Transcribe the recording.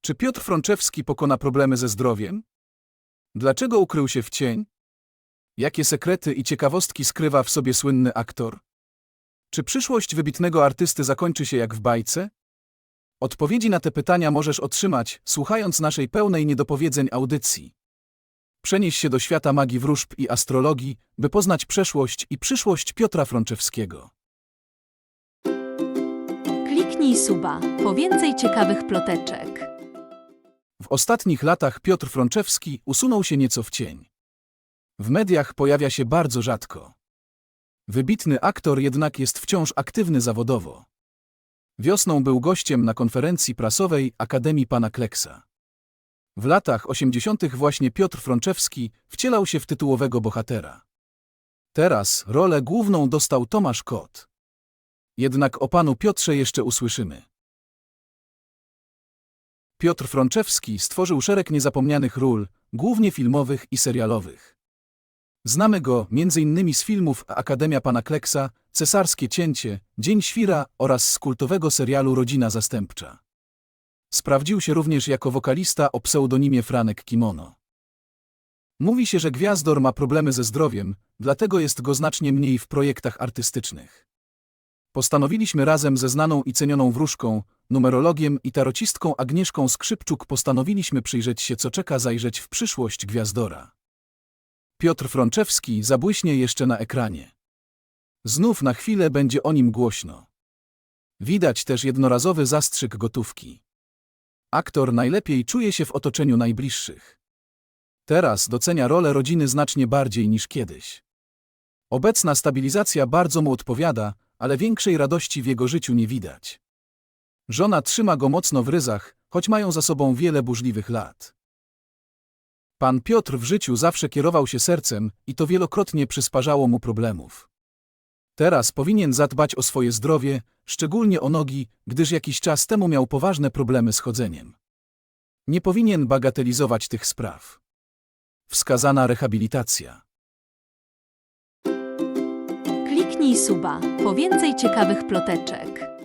Czy Piotr Frączewski pokona problemy ze zdrowiem? Dlaczego ukrył się w cień? Jakie sekrety i ciekawostki skrywa w sobie słynny aktor? Czy przyszłość wybitnego artysty zakończy się jak w bajce? Odpowiedzi na te pytania możesz otrzymać, słuchając naszej pełnej niedopowiedzeń audycji. Przenieś się do świata magii wróżb i astrologii, by poznać przeszłość i przyszłość Piotra Frączewskiego. Kliknij suba po więcej ciekawych ploteczek. W ostatnich latach Piotr Frączewski usunął się nieco w cień. W mediach pojawia się bardzo rzadko. Wybitny aktor jednak jest wciąż aktywny zawodowo. Wiosną był gościem na konferencji prasowej Akademii Pana Kleksa. W latach 80. właśnie Piotr Frączewski wcielał się w tytułowego bohatera. Teraz rolę główną dostał Tomasz Kot. Jednak o panu Piotrze jeszcze usłyszymy. Piotr Frączewski stworzył szereg niezapomnianych ról, głównie filmowych i serialowych. Znamy go m.in. z filmów Akademia Pana Kleksa, Cesarskie Cięcie, Dzień Świra oraz z kultowego serialu Rodzina Zastępcza. Sprawdził się również jako wokalista o pseudonimie Franek Kimono. Mówi się, że Gwiazdor ma problemy ze zdrowiem, dlatego jest go znacznie mniej w projektach artystycznych. Postanowiliśmy razem ze znaną i cenioną wróżką, numerologiem i tarocistką Agnieszką Skrzypczuk postanowiliśmy przyjrzeć się, co czeka zajrzeć w przyszłość Gwiazdora. Piotr Frączewski zabłyśnie jeszcze na ekranie. Znów na chwilę będzie o nim głośno. Widać też jednorazowy zastrzyk gotówki. Aktor najlepiej czuje się w otoczeniu najbliższych. Teraz docenia rolę rodziny znacznie bardziej niż kiedyś. Obecna stabilizacja bardzo mu odpowiada, ale większej radości w jego życiu nie widać. Żona trzyma go mocno w ryzach, choć mają za sobą wiele burzliwych lat. Pan Piotr w życiu zawsze kierował się sercem i to wielokrotnie przysparzało mu problemów. Teraz powinien zadbać o swoje zdrowie, szczególnie o nogi, gdyż jakiś czas temu miał poważne problemy z chodzeniem. Nie powinien bagatelizować tych spraw. Wskazana rehabilitacja. Kliknij suba po więcej ciekawych ploteczek.